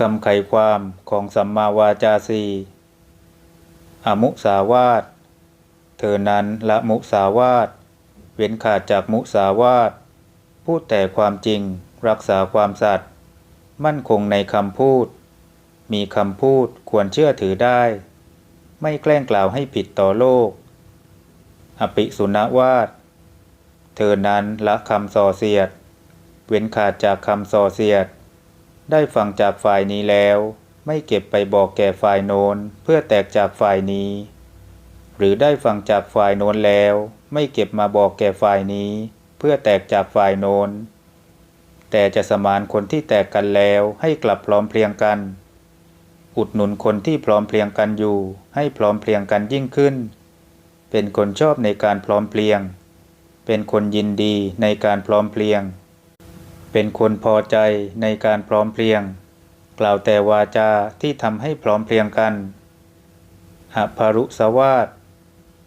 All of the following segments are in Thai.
คำไขความของสัมมาวาจาสีอมุสาวาทเธอนั้นละมุสาวาทเว้นขาดจากมุสาวาทพูดแต่ความจริงรักษาความสัตย์มั่นคงในคำพูด มีคำพูดควรเชื่อถือได้ ไม่แกล้งกล่าวให้ผิดต่อโลกอภิสุนวาทเธอนั้นละคำส่อเสียด เว้นขาดจากคำส่อเสียด ได้ฟังจากฝ่ายนี้แล้ว ไม่เก็บไปบอกแก่ฝ่ายโน้นเพื่อแตกจากฝ่ายนี้ หรือได้ฟังจากฝ่ายโน้นแล้ว ไม่เก็บมาบอกแก่ฝ่ายนี้ เพื่อแตกจากฝ่ายโน้นแต่จะสมานคนที่แตกกันแล้วให้กลับพร้อมเพรียงกัน อุดหนุนคนที่พร้อมเพรียงกันอยู่ ให้พร้อมเพรียงกันยิ่งขึ้น เป็นคนชอบในการพร้อมเพรียง เป็นคนยินดีในการพร้อมเพรียง เป็นคนพอใจในการพร้อมเพรียง กล่าวแต่วาจาที่ทำให้พร้อมเพรียงกันอภารุสวาส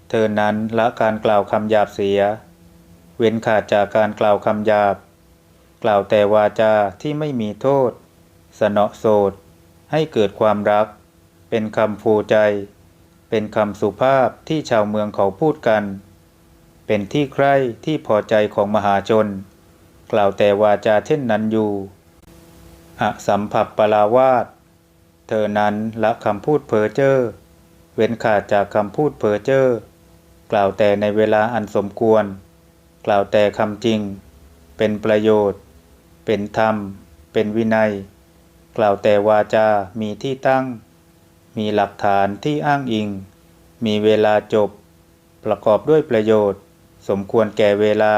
เธอนั้นละการกล่าวคำหยาบเสีย เว้นขาดจากการกล่าวคำหยาบ กล่าวแต่วาจาที่ไม่มีโทษ สนอโสดให้เกิดความรัก เป็นคำฟูใจ เป็นคำสุภาพที่ชาวเมืองเขาพูดกัน เป็นที่ใคร่ที่พอใจของมหาชน กล่าวแต่วาจาเช่นนั้นอยู่ อสัมผัสปลาวาสเธอนั้นละคำพูดเพ้อเจ้อเว้นขาดจากคำพูดเพ้อเจ้อกล่าวแต่ในเวลาอันสมควร กล่าวแต่คำจริง เป็นประโยชน์ เป็นธรรม เป็นวินัย กล่าวแต่วาจา มีที่ตั้ง มีหลักฐานที่อ้างอิง มีเวลาจบ ประกอบด้วยประโยชน์ สมควรแก่เวลา